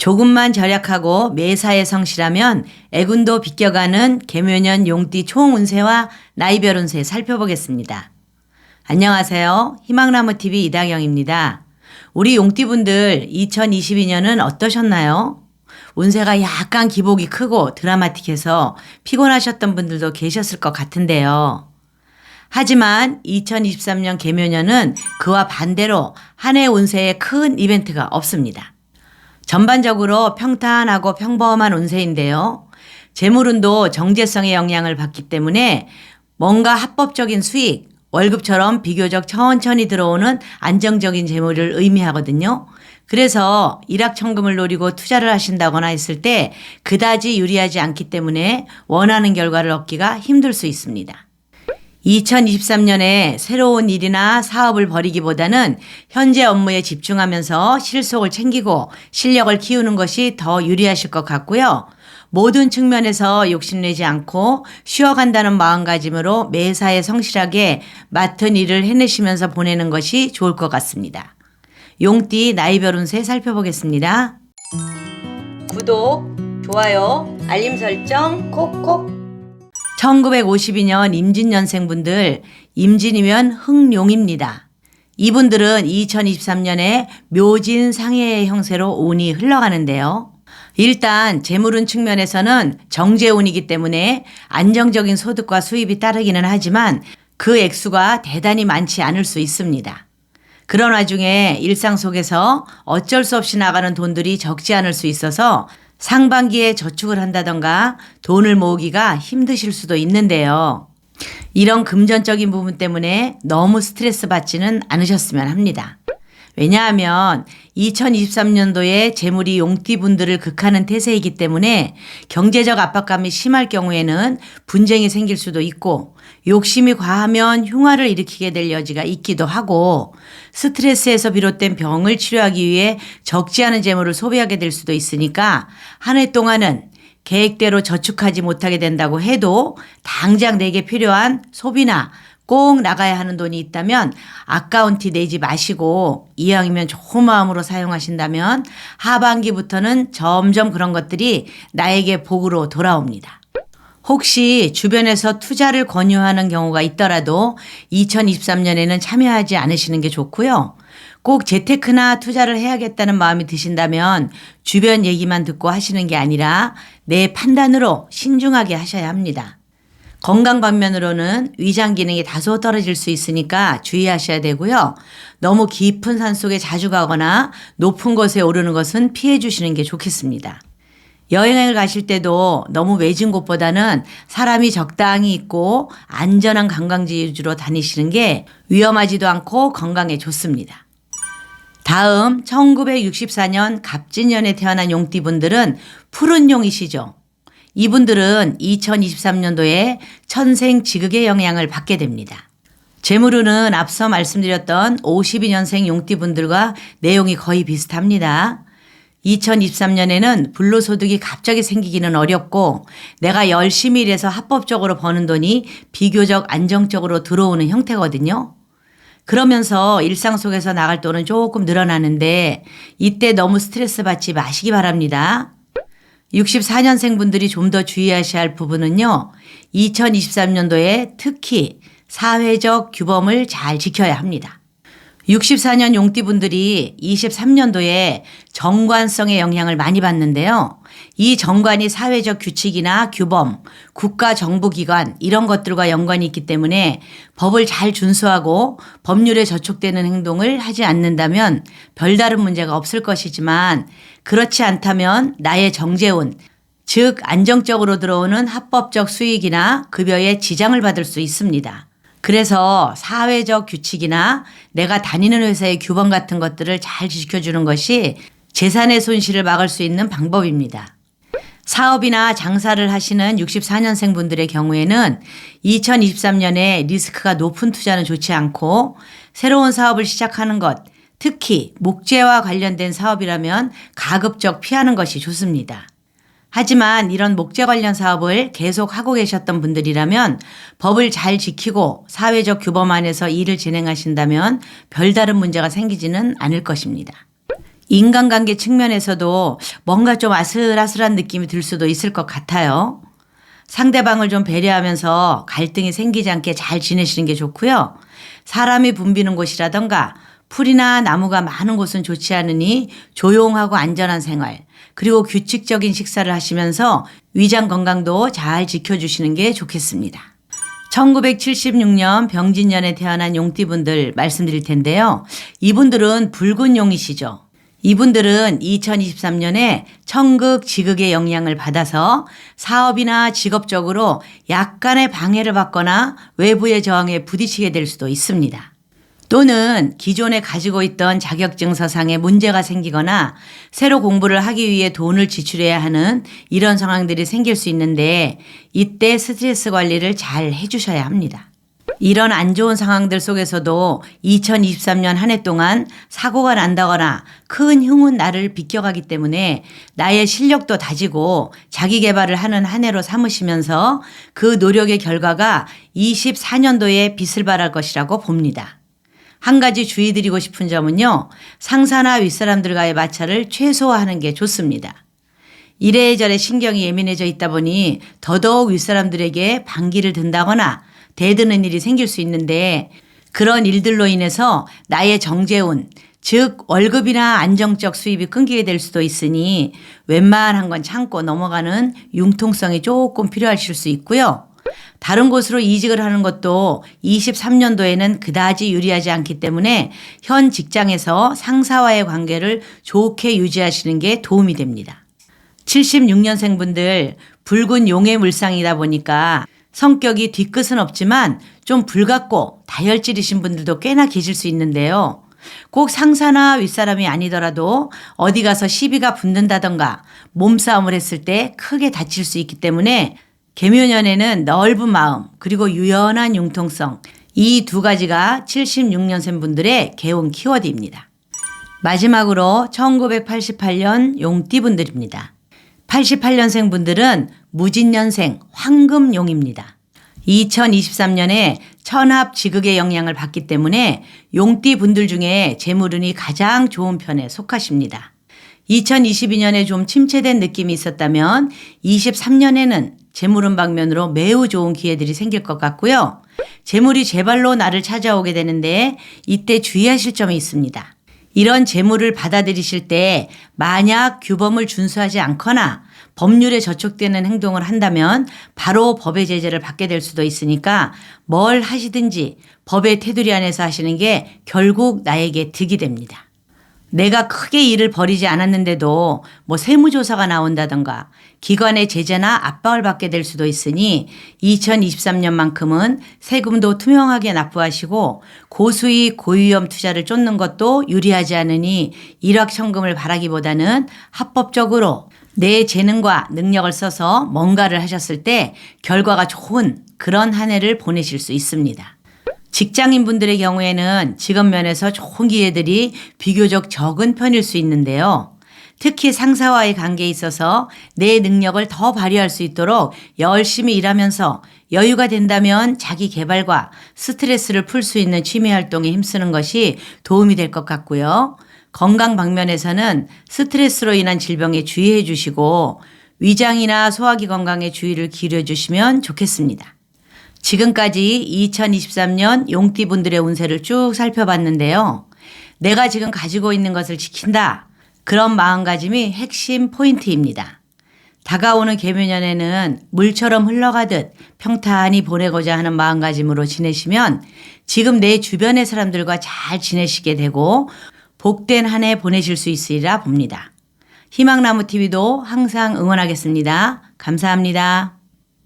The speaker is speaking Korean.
조금만 절약하고 매사에 성실하면 애군도 비껴가는 개묘년 용띠 총운세와 나이별 운세 살펴보겠습니다. 안녕하세요. 희망나무TV 이다경입니다. 우리 용띠분들 2022년은 어떠셨나요? 운세가 약간 기복이 크고 드라마틱해서 피곤하셨던 분들도 계셨을 것 같은데요. 하지만 2023년 개묘년은 그와 반대로 한 해 운세에 큰 이벤트가 없습니다. 전반적으로 평탄하고 평범한 운세인데요. 재물운도 정제성의 영향을 받기 때문에 뭔가 합법적인 수익, 월급처럼 비교적 천천히 들어오는 안정적인 재물을 의미하거든요. 그래서 일확천금을 노리고 투자를 하신다거나 했을 때 그다지 유리하지 않기 때문에 원하는 결과를 얻기가 힘들 수 있습니다. 2023년에 새로운 일이나 사업을 벌이기보다는 현재 업무에 집중하면서 실속을 챙기고 실력을 키우는 것이 더 유리하실 것 같고요. 모든 측면에서 욕심내지 않고 쉬어간다는 마음가짐으로 매사에 성실하게 맡은 일을 해내시면서 보내는 것이 좋을 것 같습니다. 용띠 나이별 운세 살펴보겠습니다. 구독, 좋아요, 알림 설정 콕콕 1952년 임진년생분들, 임진이면 흥룡입니다. 이분들은 2023년에 묘진 상해의 형세로 운이 흘러가는데요. 일단 재물운 측면에서는 정제운이기 때문에 안정적인 소득과 수입이 따르기는 하지만 그 액수가 대단히 많지 않을 수 있습니다. 그런 와중에 일상 속에서 어쩔 수 없이 나가는 돈들이 적지 않을 수 있어서 상반기에 저축을 한다던가 돈을 모으기가 힘드실 수도 있는데요. 이런 금전적인 부분 때문에 너무 스트레스 받지는 않으셨으면 합니다. 왜냐하면 2023년도에 재물이 용띠분들을 극하는 태세이기 때문에 경제적 압박감이 심할 경우에는 분쟁이 생길 수도 있고 욕심이 과하면 흉화를 일으키게 될 여지가 있기도 하고 스트레스에서 비롯된 병을 치료하기 위해 적지 않은 재물을 소비하게 될 수도 있으니까 한 해 동안은 계획대로 저축하지 못하게 된다고 해도 당장 내게 필요한 소비나 꼭 나가야 하는 돈이 있다면 아까운 티 내지 마시고 이왕이면 좋은 마음으로 사용하신다면 하반기부터는 점점 그런 것들이 나에게 복으로 돌아옵니다. 혹시 주변에서 투자를 권유하는 경우가 있더라도 2023년에는 참여하지 않으시는 게 좋고요. 꼭 재테크나 투자를 해야겠다는 마음이 드신다면 주변 얘기만 듣고 하시는 게 아니라 내 판단으로 신중하게 하셔야 합니다. 건강 방면으로는 위장 기능이 다소 떨어질 수 있으니까 주의하셔야 되고요. 너무 깊은 산 속에 자주 가거나 높은 곳에 오르는 것은 피해 주시는 게 좋겠습니다. 여행을 가실 때도 너무 외진 곳보다는 사람이 적당히 있고 안전한 관광지 위주로 다니시는 게 위험하지도 않고 건강에 좋습니다. 다음 1964년 갑진년에 태어난 용띠분들은 푸른 용이시죠. 이분들은 2023년도에 천생 지극의 영향을 받게 됩니다. 재물운은 앞서 말씀드렸던 52년생 용띠분들과 내용이 거의 비슷합니다. 2023년에는 불로소득이 갑자기 생기기는 어렵고 내가 열심히 일해서 합법적으로 버는 돈이 비교적 안정적으로 들어오는 형태거든요. 그러면서 일상 속에서 나갈 돈은 조금 늘어나는데 이때 너무 스트레스 받지 마시기 바랍니다. 64년생 분들이 좀 더 주의하셔야 할 부분은요. 2023년도에 특히 사회적 규범을 잘 지켜야 합니다. 64년 용띠분들이 23년도에 정관성의 영향을 많이 받는데요. 이 정관이 사회적 규칙이나 규범, 국가 정부 기관 이런 것들과 연관이 있기 때문에 법을 잘 준수하고 법률에 저촉되는 행동을 하지 않는다면 별다른 문제가 없을 것이지만 그렇지 않다면 나의 정재운, 즉 안정적으로 들어오는 합법적 수익이나 급여에 지장을 받을 수 있습니다. 그래서 사회적 규칙이나 내가 다니는 회사의 규범 같은 것들을 잘 지켜주는 것이 재산의 손실을 막을 수 있는 방법입니다. 사업이나 장사를 하시는 64년생 분들의 경우에는 2023년에 리스크가 높은 투자는 좋지 않고 새로운 사업을 시작하는 것, 특히 목재와 관련된 사업이라면 가급적 피하는 것이 좋습니다. 하지만 이런 목재 관련 사업을 계속 하고 계셨던 분들이라면 법을 잘 지키고 사회적 규범 안에서 일을 진행하신다면 별다른 문제가 생기지는 않을 것입니다. 인간관계 측면에서도 뭔가 좀 아슬아슬한 느낌이 들 수도 있을 것 같아요. 상대방을 좀 배려하면서 갈등이 생기지 않게 잘 지내시는 게 좋고요. 사람이 붐비는 곳이라던가 풀이나 나무가 많은 곳은 좋지 않으니 조용하고 안전한 생활, 그리고 규칙적인 식사를 하시면서 위장 건강도 잘 지켜주시는 게 좋겠습니다. 1976년 병진년에 태어난 용띠분들 말씀드릴 텐데요. 이분들은 붉은 용이시죠. 이분들은 2023년에 천극 지극의 영향을 받아서 사업이나 직업적으로 약간의 방해를 받거나 외부의 저항에 부딪히게 될 수도 있습니다. 또는 기존에 가지고 있던 자격증 서상에 문제가 생기거나 새로 공부를 하기 위해 돈을 지출해야 하는 이런 상황들이 생길 수 있는데 이때 스트레스 관리를 잘 해주셔야 합니다. 이런 안 좋은 상황들 속에서도 2023년 한 해 동안 사고가 난다거나 큰 흉은 나를 비껴가기 때문에 나의 실력도 다지고 자기 개발을 하는 한 해로 삼으시면서 그 노력의 결과가 24년도에 빛을 발할 것이라고 봅니다. 한 가지 주의드리고 싶은 점은요. 상사나 윗사람들과의 마찰을 최소화하는 게 좋습니다. 이래저래 신경이 예민해져 있다 보니 더더욱 윗사람들에게 반기를 든다거나 대드는 일이 생길 수 있는데 그런 일들로 인해서 나의 정재운, 즉 월급이나 안정적 수입이 끊기게 될 수도 있으니 웬만한 건 참고 넘어가는 융통성이 조금 필요하실 수 있고요. 다른 곳으로 이직을 하는 것도 23년도에는 그다지 유리하지 않기 때문에 현 직장에서 상사와의 관계를 좋게 유지하시는 게 도움이 됩니다. 76년생 분들 붉은 용의 물상이다 보니까 성격이 뒤끝은 없지만 좀 불같고 다혈질이신 분들도 꽤나 계실 수 있는데요. 꼭 상사나 윗사람이 아니더라도 어디 가서 시비가 붙는다던가 몸싸움을 했을 때 크게 다칠 수 있기 때문에 개묘년에는 넓은 마음 그리고 유연한 융통성 이 두 가지가 76년생 분들의 개운 키워드입니다. 마지막으로 1988년 용띠 분들입니다. 88년생 분들은 무진년생 황금용입니다. 2023년에 천합 지극의 영향을 받기 때문에 용띠 분들 중에 재물운이 가장 좋은 편에 속하십니다. 2022년에 좀 침체된 느낌이 있었다면 23년에는 재물운 방면으로 매우 좋은 기회들이 생길 것 같고요. 재물이 제발로 나를 찾아오게 되는데 이때 주의하실 점이 있습니다. 이런 재물을 받아들이실 때 만약 규범을 준수하지 않거나 법률에 저촉되는 행동을 한다면 바로 법의 제재를 받게 될 수도 있으니까 뭘 하시든지 법의 테두리 안에서 하시는 게 결국 나에게 득이 됩니다. 내가 크게 일을 벌이지 않았는데도 뭐 세무조사가 나온다던가 기관의 제재나 압박을 받게 될 수도 있으니 2023년만큼은 세금도 투명하게 납부하시고 고수익 고위험 투자를 쫓는 것도 유리하지 않으니 일확천금을 바라기보다는 합법적으로 내 재능과 능력을 써서 뭔가를 하셨을 때 결과가 좋은 그런 한 해를 보내실 수 있습니다. 직장인 분들의 경우에는 직업 면에서 좋은 기회들이 비교적 적은 편일 수 있는데요. 특히 상사와의 관계에 있어서 내 능력을 더 발휘할 수 있도록 열심히 일하면서 여유가 된다면 자기 개발과 스트레스를 풀 수 있는 취미 활동에 힘쓰는 것이 도움이 될 것 같고요. 건강 방면에서는 스트레스로 인한 질병에 주의해 주시고 위장이나 소화기 건강에 주의를 기울여 주시면 좋겠습니다. 지금까지 2023년 용띠분들의 운세를 쭉 살펴봤는데요. 내가 지금 가지고 있는 것을 지킨다. 그런 마음가짐이 핵심 포인트입니다. 다가오는 개묘년에는 물처럼 흘러가듯 평탄히 보내고자 하는 마음가짐으로 지내시면 지금 내 주변의 사람들과 잘 지내시게 되고 복된 한 해 보내실 수 있으리라 봅니다. 희망나무 TV도 항상 응원하겠습니다. 감사합니다.